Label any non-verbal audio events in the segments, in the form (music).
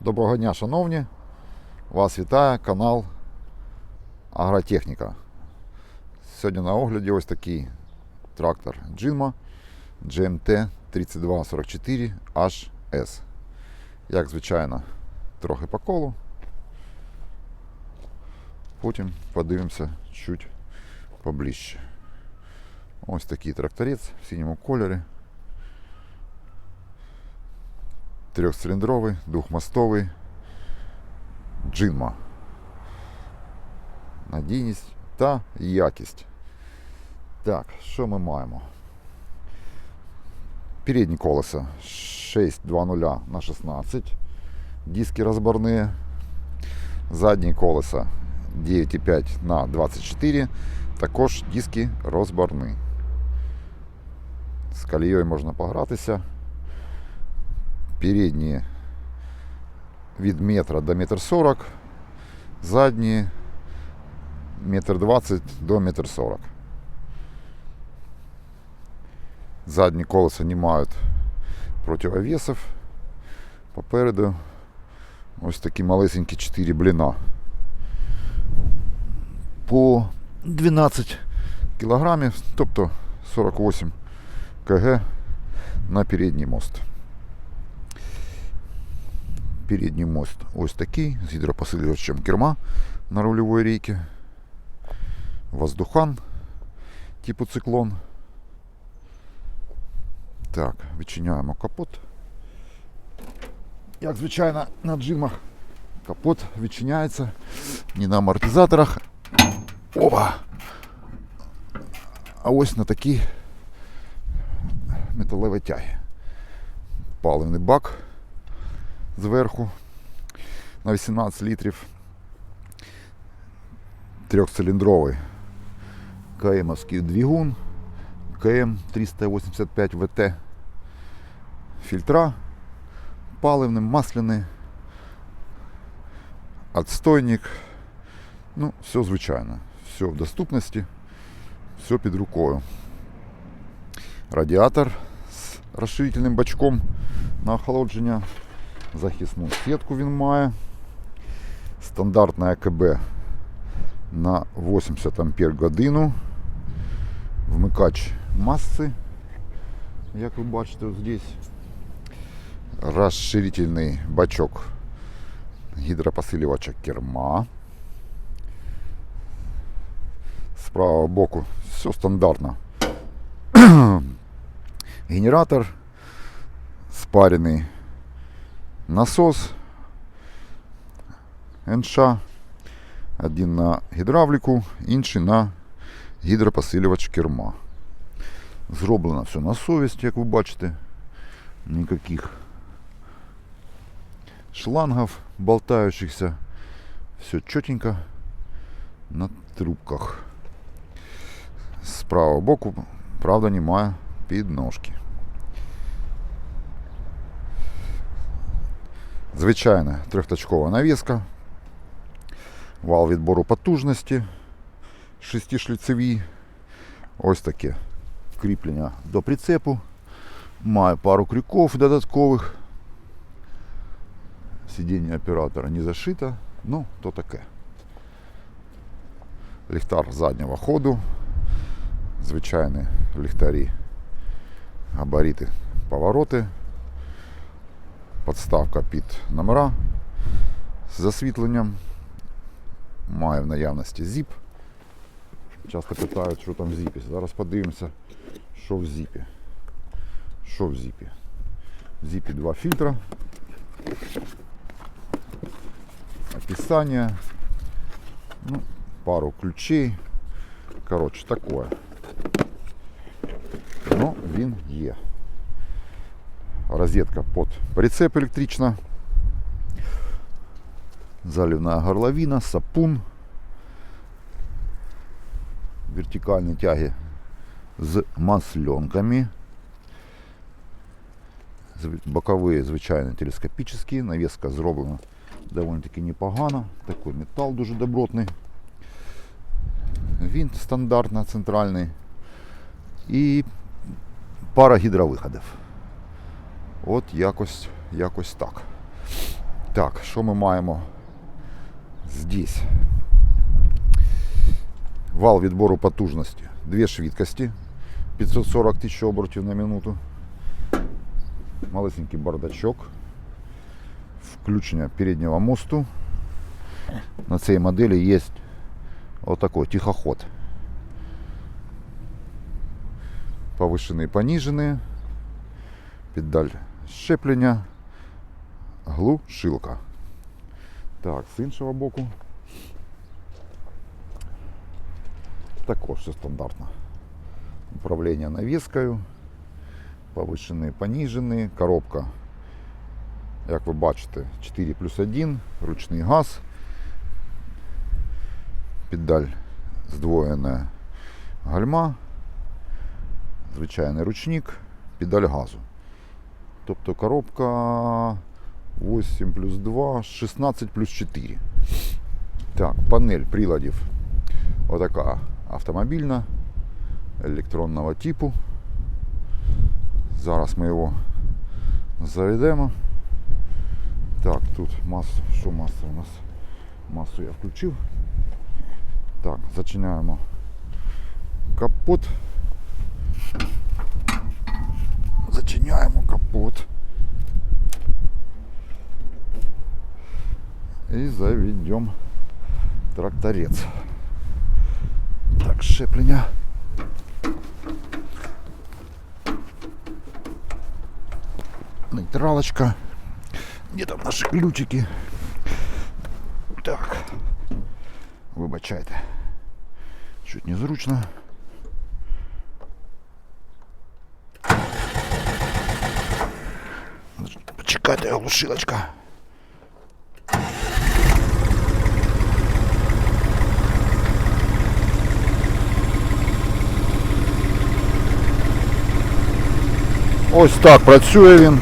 Доброго дня, шановні! Вас вітає канал Агротехніка. Сьогодні на огляді ось такий трактор Джинма GMT 3244 HS. Як звичайно, трохи по колу. Потім подивимося чуть поближче. Ось такий тракторець в синьому кольорі. Трьохциліндровий, двохмостовий джинма. Надійність та якість. Так, що ми маємо? Передні колеса 6.2.0 на 16. Диски розборні. Задні колеса 9.5 на 24. Також диски розборні. З колією можна погратися. Передні від метра до метр сорок, задні метр двадцять до метр сорок. Задні колеса не мають противовесів. Попереду ось такі малесенькі 4 бліна. По 12 кілограмів, тобто 48 кг на передній мост. Передній мост ось такий, з гідропосилювачем керма на рульовій рейці. Воздухан типу циклон. Так, відчиняємо капот. Як звичайно на джимах капот відчиняється не на амортизаторах. Опа! А ось на такій металевій тягі. Паливний бак зверху на 18 літрів. Трьохциліндровий КМовський двигун КМ 385 ВТ. Фільтра паливний, масляний, отстойник. Ну, все звичайно. Все в доступності, все під рукою. Радіатор з розширительним бачком на охолодження. Захисну сітку він має. Стандартне АКБ на 80 ампер годину. Вмикач маси, як ви бачите, ось здесь. Розширительний бачок гідропосилювача керма. З правого боку все стандартно. (clears throat) Генератор спарений Насос НШ. Один на гідравліку, інший на гідропосилювач керма. Зроблено все на совість, як ви бачите. Ніяких шлангів болтаючихся. Все чотенько на трубках. З правого боку, правда, немає підножки. Звичайна трьохточкова навіска. Вал відбору потужності шестишліцевий. Ось таке кріплення до прицепу. Має пару крюков додаткових. Сидіння оператора не зашито, ну то таке. Ліхтар заднього ходу. Звичайні ліхтарі, габарити, повороти. Подставка під номера з засвітленням. Має в наявності зіп. Часто питають, що там в зіпі. Зараз подивимося, що в зіпі. Що в зіпі? В зіпі два фільтра. Описание. Ну, пару ключей. Коротше, такое. Ну, він є. Розетка під прицеп електрична. Заливна горловина, сапун. Вертикальні тяги з масленками. Боковые, звичайно, телескопічні. Навіска зроблена доволі-таки непогано. Такий метал дуже добротний. Винт стандартно центральний. І пара гідровиходів. От якось, якось так. Так, що ми маємо здесь? Вал відбору потужності. Дві швидкості. 540 тисяч обертів на минуту. Малесенький бардачок. Включення переднього мосту. На цій моделі є отакий тихоход. Повишений, понижений. Педаль щеплення. Глушилка. Так, з іншого боку. Також все стандартно. Управління навіскою. Повишений, понижений. Коробка, як ви бачите, 4 плюс 1, ручний газ. Педаль здвоєна гальма, звичайний ручник, педаль газу. Тобто коробка 8 плюс 2, 16 плюс 4. Так, панель приладів отака автомобільна, електронного типу. Зараз ми його заведемо. Так, тут масу. Що маса у нас? Масу я включив. Так, зачиняємо капот. Зачиняємо капот. И заведем тракторец. Так, щеплення. Нейтралочка. Где там наши ключики? Так. Вибачайте. Чуть незручно. Почекайте, глушилочка. Ось так працює він.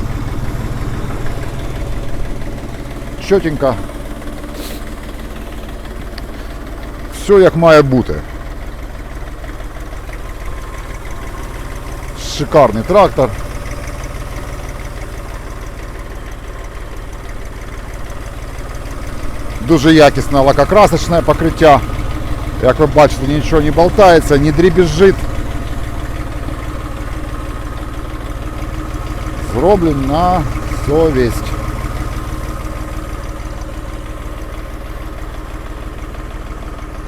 Чотенько. Все як має бути. Шикарний трактор. Дуже якісне лакокрасочне покриття. Як ви бачите, нічого не болтається, не дрібіжить. Зроблен на совість.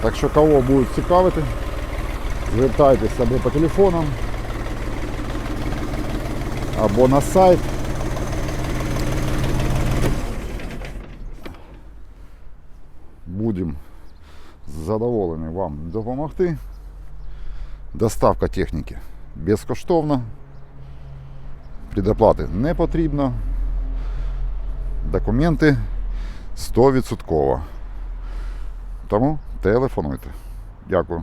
Так що кого будуть цікавити, звертайтеся або по телефонам, або на сайт. Будемо задоволені вам допомогти. Доставка техніки безкоштовна. Предоплати не потрібно. Документи 100%. Тому телефонуйте. Дякую.